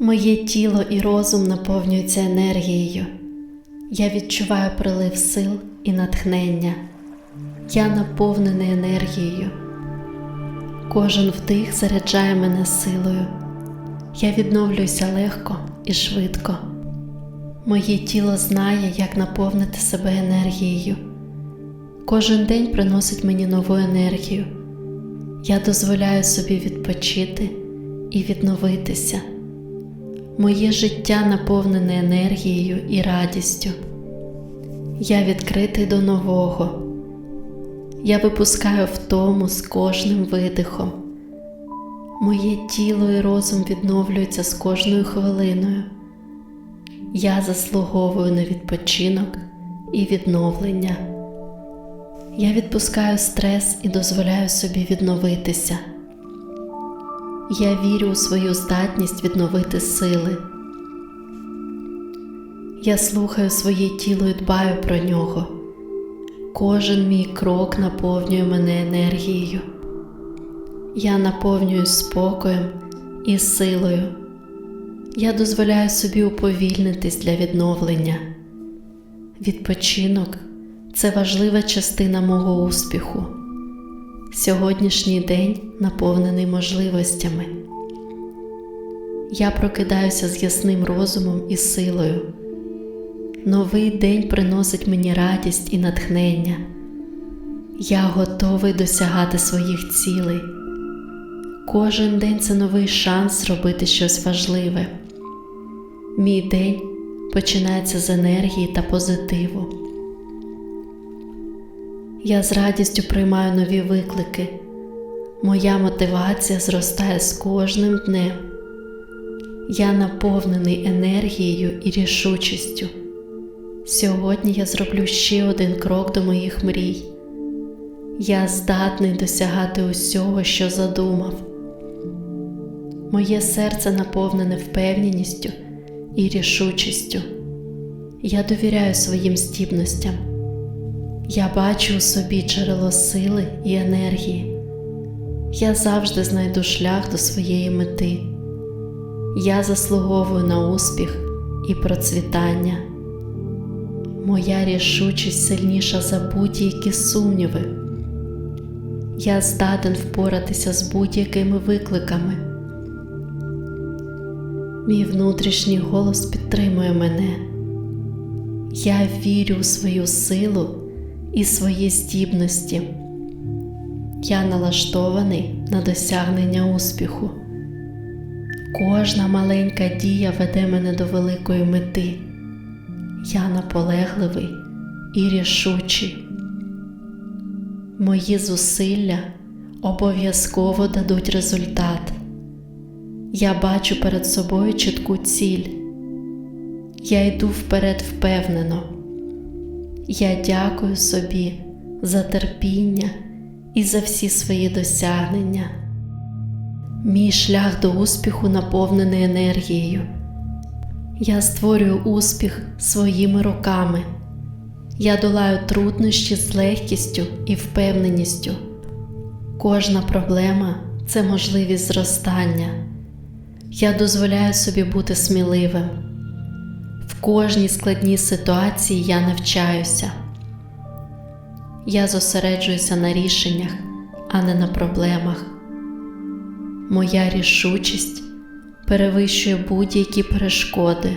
Моє тіло і розум наповнюються енергією. Я відчуваю прилив сил і натхнення. Я наповнений енергією. Кожен вдих заряджає мене силою. Я відновлююся легко і швидко. Моє тіло знає, як наповнити себе енергією. Кожен день приносить мені нову енергію. Я дозволяю собі відпочити і відновитися. Моє життя наповнене енергією і радістю. Я відкритий до нового. Я випускаю втому з кожним видихом. Моє тіло і розум відновлюються з кожною хвилиною. Я заслуговую на відпочинок і відновлення. Я відпускаю стрес і дозволяю собі відновитися. Я вірю у свою здатність відновити сили. Я слухаю своє тіло і дбаю про нього. Кожен мій крок наповнює мене енергією. Я наповнююсь спокоєм і силою. Я дозволяю собі уповільнитись для відновлення. Відпочинок це важлива частина мого успіху. Сьогоднішній день наповнений можливостями. Я прокидаюся з ясним розумом і силою. Новий день приносить мені радість і натхнення. Я готовий досягати своїх цілей. Кожен день це новий шанс зробити щось важливе. Мій день починається з енергії та позитиву. Я з радістю приймаю нові виклики. Моя мотивація зростає з кожним днем. Я наповнений енергією і рішучістю. Сьогодні я зроблю ще один крок до моїх мрій. Я здатний досягати усього, що задумав. Моє серце наповнене впевненістю і рішучістю. Я довіряю своїм здібностям. Я бачу у собі джерело сили і енергії. Я завжди знайду шлях до своєї мети. Я заслуговую на успіх і процвітання. Моя рішучість сильніша за будь-які сумніви. Я здатен впоратися з будь-якими викликами. Мій внутрішній голос підтримує мене. Я вірю у свою силу і свої здібності. Я налаштований на досягнення успіху. Кожна маленька дія веде мене до великої мети. Я наполегливий і рішучий. Мої зусилля обов'язково дадуть результат. Я бачу перед собою чітку ціль. Я йду вперед впевнено. Я дякую собі за терпіння і за всі свої досягнення. Мій шлях до успіху наповнений енергією. Я створюю успіх своїми руками. Я долаю труднощі з легкістю і впевненістю. Кожна проблема це можливість зростання. Я дозволяю собі бути сміливим. В кожній складній ситуації я навчаюся. Я зосереджуюся на рішеннях, а не на проблемах. Моя рішучість перевищує будь-які перешкоди.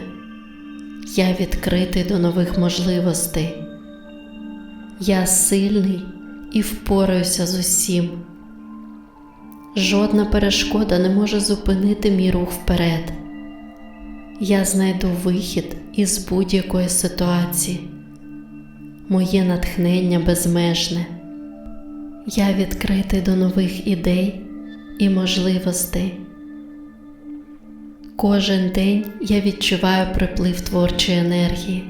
Я відкритий до нових можливостей. Я сильний і впораюся з усім. Жодна перешкода не може зупинити мій рух вперед. Я знайду вихід із будь-якої ситуації. Моє натхнення безмежне. Я відкритий до нових ідей і можливостей. Кожен день я відчуваю приплив творчої енергії.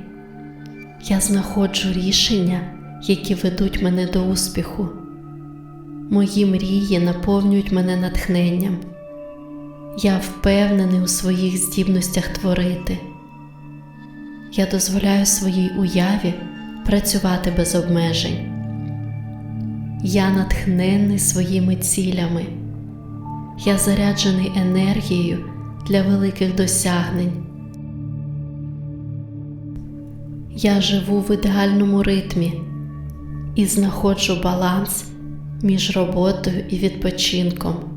Я знаходжу рішення, які ведуть мене до успіху. Мої мрії наповнюють мене натхненням. Я впевнений у своїх здібностях творити. Я дозволяю своїй уяві працювати без обмежень. Я натхненний своїми цілями. Я заряджений енергією для великих досягнень. Я живу в ідеальному ритмі і знаходжу баланс між роботою і відпочинком.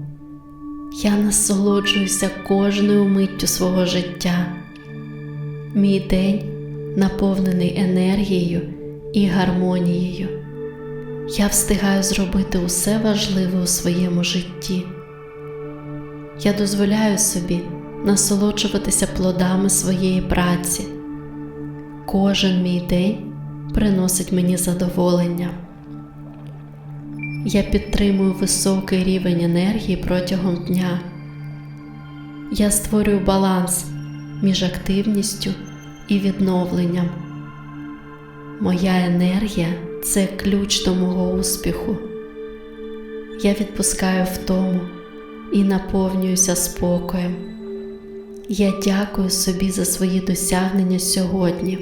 Я насолоджуюся кожною миттю свого життя. Мій день наповнений енергією і гармонією. Я встигаю зробити усе важливе у своєму житті. Я дозволяю собі насолоджуватися плодами своєї праці. Кожен мій день приносить мені задоволення. Я підтримую високий рівень енергії протягом дня. Я створюю баланс між активністю і відновленням. Моя енергія це ключ до мого успіху. Я відпускаю втому і наповнююся спокоєм. Я дякую собі за свої досягнення сьогодні.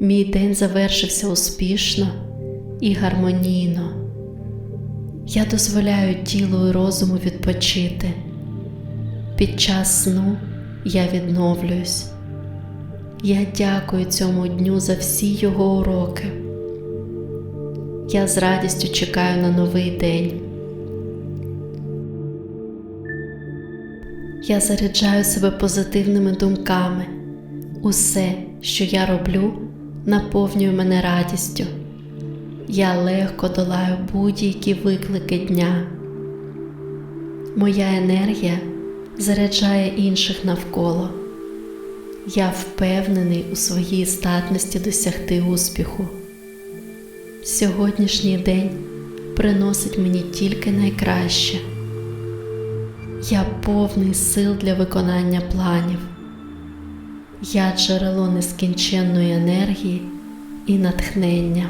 Мій день завершився успішно і гармонійно. Я дозволяю тілу і розуму відпочити. Під час сну я відновлююсь. Я дякую цьому дню за всі його уроки. Я з радістю чекаю на новий день. Я заряджаю себе позитивними думками. Усе, що я роблю, наповнює мене радістю. Я легко долаю будь-які виклики дня. Моя енергія заряджає інших навколо. Я впевнений у своїй здатності досягти успіху. Сьогоднішній день приносить мені тільки найкраще. Я повний сил для виконання планів. Я джерело нескінченної енергії і натхнення.